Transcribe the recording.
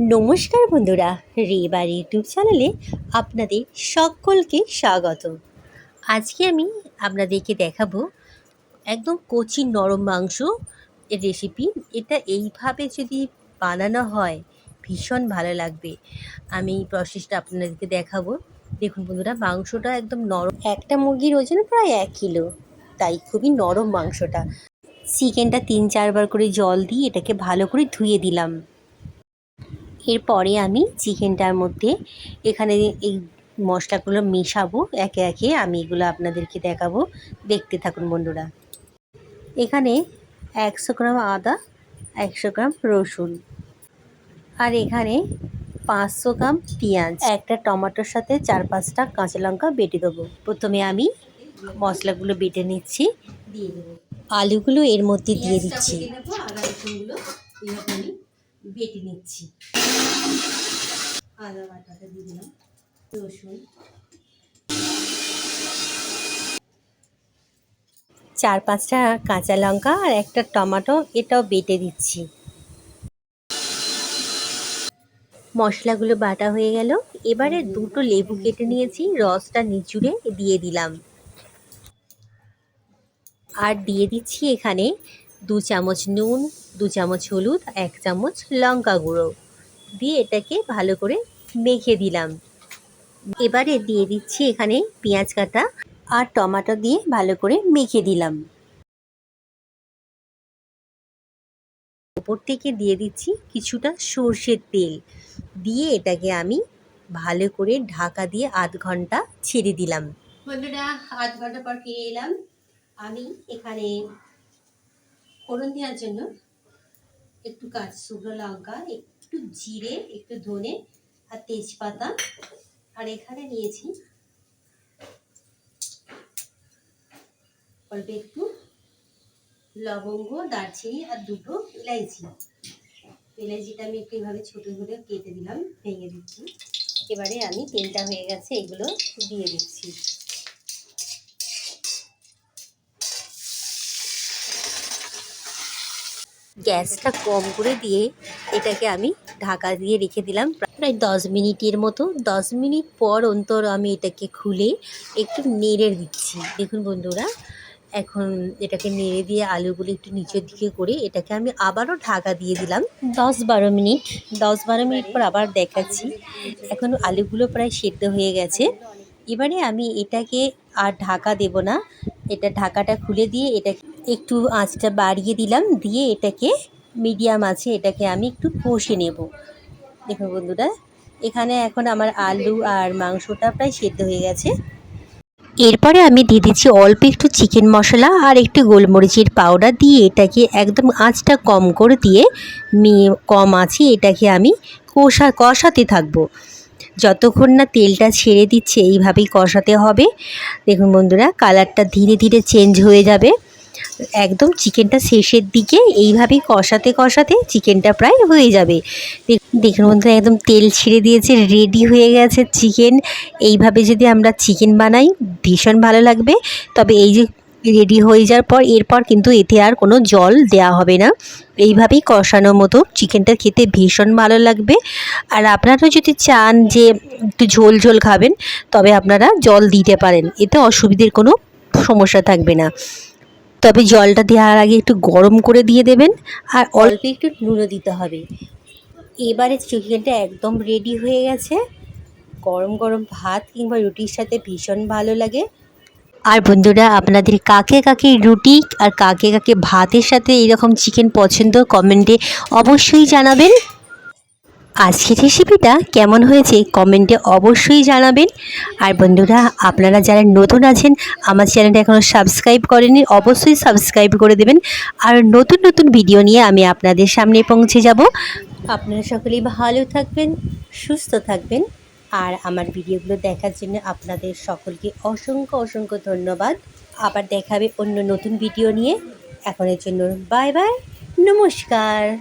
নমস্কার বন্ধুরা, রেবার ইউটিউব চ্যানেলে আপনাদের সকলকে স্বাগত। আজকে আমি আপনাদেরকে দেখাবো একদম কচি নরম মাংস রেসিপি এটা এইভাবে যদি বানানো হয়, ভীষণ ভালো লাগবে। আমি প্রসেসটা আপনাদেরকে দেখাবো। দেখুন বন্ধুরা, মাংসটা একদম নরম। একটা মুরগির ওজন প্রায় এক কিলো, তাই খুবই নরম মাংসটা। চিকেনটা তিন চারবার করে জল দিয়ে এটাকে ভালো করে ধুয়ে দিলাম। এরপরে আমি চিকেনটার মধ্যে এখানে এই মশলাগুলো মেশাবো, একে একে আমি এগুলো আপনাদেরকে দেখাবো। দেখতে থাকুন বন্ধুরা। এখানে একশো গ্রাম আদা, একশো গ্রাম রসুন আর এখানে পাঁচশো গ্রাম পেঁয়াজ। একটা টমেটোর সাথে চার পাঁচটা কাঁচা লঙ্কা বেটে দেবো। প্রথমে আমি মশলাগুলো বেটে নিচ্ছি। দিয়ে দেবো আলুগুলো এর মধ্যে দিয়ে দিচ্ছি আদা রসুনগুলো এইভাবে আমি বেটে নিচ্ছি। আদা বাটাটা দিয়ে দিলাম, রসুন। চার পাঁচটা কাঁচা লঙ্কা আর একটা টমেটো, এটাও বেটে দিচ্ছি। মশলাগুলো বাটা হয়ে গেল, এবারে দুটো লেবু কেটে নিয়েছি, রসটা নিচুড়ে দিয়ে দিলাম। আর দিয়ে দিচ্ছি এখানে দু চামচ নুন, দু চামচ হলুদ, এক চামচ লঙ্কা গুঁড়ো। দিয়ে এটাকে ভালো করে মেখে দিলাম। এবারে দিয়ে দিচ্ছি এখানে পেঁয়াজ কাটা আর টমাটো দিয়ে ভালো করে মেখে দিলাম। ওপর থেকে দিয়ে দিচ্ছি কিছুটা সর্ষের তেল। দিয়ে এটাকে আমি ভালো করে ঢাকা দিয়ে আধ ঘণ্টা ছেড়ে দিলাম। বন্ধুরা, আধ ঘণ্টা পর ফিরে এলাম। আমি এখানে ফোড়ন দেওয়ার জন্য একটু কাঁচ, শুকনো লঙ্কা, একটু জিরে, একটু ধনে আর তেজপাতা। আর এখানে নিয়েছি অল্প একটু লবঙ্গ, দারচিনি আর দুটো ইলাইচি। ইলাইচিটা আমি একটু এভাবে ছোটো করে কেটে দিলাম, ভেঙে দিচ্ছি। এবারে আমি তেলটা হয়ে গেছে, এগুলো দিয়ে দিচ্ছি। গ্যাসটা কম করে দিয়ে এটাকে আমি ঢাকা দিয়ে রেখে দিলাম। প্রায় দশ মিনিটের মতো, দশ মিনিট পর অন্তর আমি এটাকে খুলে একটু নেড়ে দিচ্ছি। দেখুন বন্ধুরা, এখন এটাকে নেড়ে দিয়ে আলুগুলো একটু নিচের দিকে করে এটাকে আমি আবারও ঢাকা দিয়ে দিলাম। দশ বারো মিনিট, দশ বারো মিনিট পর আবার দেখাচ্ছি। এখন আলুগুলো প্রায় সেদ্ধ হয়ে গেছে। এবারে আমি এটাকে আর ঢাকা দেব না। এটা ঢাকাটা খুলে দিয়ে এটা একটু আঁচটা বাড়িয়ে দিলাম, দিয়ে এটাকে মিডিয়াম আছে, এটাকে আমি একটু কষে নেব। দেখো বন্ধুরা, এখানে এখন আমার আলু আর মাংসটা প্রায় সেদ্ধ হয়ে গেছে। এরপরে আমি দিয়ে দিচ্ছি অল্প একটু চিকেন মশলা আর একটু গোলমরিচের পাউডার দিয়ে এটাকে একদম আঁচটা কম করে দিয়ে কম আছে, এটাকে আমি কষা, কষাতে থাকব। যতক্ষণ না তেলটা ছেড়ে দিচ্ছে, এইভাবেই কষাতে হবে। দেখুন বন্ধুরা, কালারটা ধীরে ধীরে চেঞ্জ হয়ে যাবে। একদম চিকেনটা শেষের দিকে এইভাবেই কষাতে কষাতে চিকেনটা প্রায় হয়ে যাবে। দেখুন বন্ধুরা, একদম তেল ছেড়ে দিয়েছে রেডি হয়ে গেছে চিকেন এইভাবে যদি আমরা চিকেন বানাই, ভীষণ ভালো লাগবে। তবে এই যে রেডি হয়ে যাওয়ার পর, এরপর কিন্তু এতে আর কোনো জল দেওয়া হবে না। এইভাবেই কষানোর মতো চিকেনটা খেতে ভীষণ ভালো লাগবে। আর আপনারাও যদি চান যে একটু ঝোল ঝোল খাবেন, তবে আপনারা জল দিতে পারেন। এতে অসুবিধের কোনো সমস্যা থাকবে না। তবে জলটা দেওয়ার আগে একটু গরম করে দিয়ে দেবেন। আর অল্প একটু নুনও দিতে হবে। এবারে চিকেনটা একদম রেডি হয়ে গেছে। গরম গরম ভাত কিংবা রুটির সাথে ভীষণ ভালো লাগে। আর বন্ধুরা, আপনাদের কাকে কাকে রুটি আর কাকে কাকে ভাতের সাথে এরকম চিকেন পছন্দ কমেন্টে অবশ্যই জানাবেন। আজকের রেসিপিটা কেমন হয়েছে কমেন্টে অবশ্যই জানাবেন। আর বন্ধুরা, আপনারা যারা নতুন আছেন, আমার চ্যানেলটা এখনও সাবস্ক্রাইব করেনি অবশ্যই সাবস্ক্রাইব করে দেবেন। আর নতুন নতুন ভিডিও নিয়ে আমি আপনাদের সামনে পৌঁছে যাব। আপনারা সকলেই ভালো থাকবেন, সুস্থ থাকবেন। আর আমার ভিডিওগুলো দেখার জন্য আপনাদের সকলকে অসংখ্য অসংখ্য ধন্যবাদ। আবার দেখাবে অন্য নতুন ভিডিও নিয়ে। এখনের জন্য বাই বাই নমস্কার।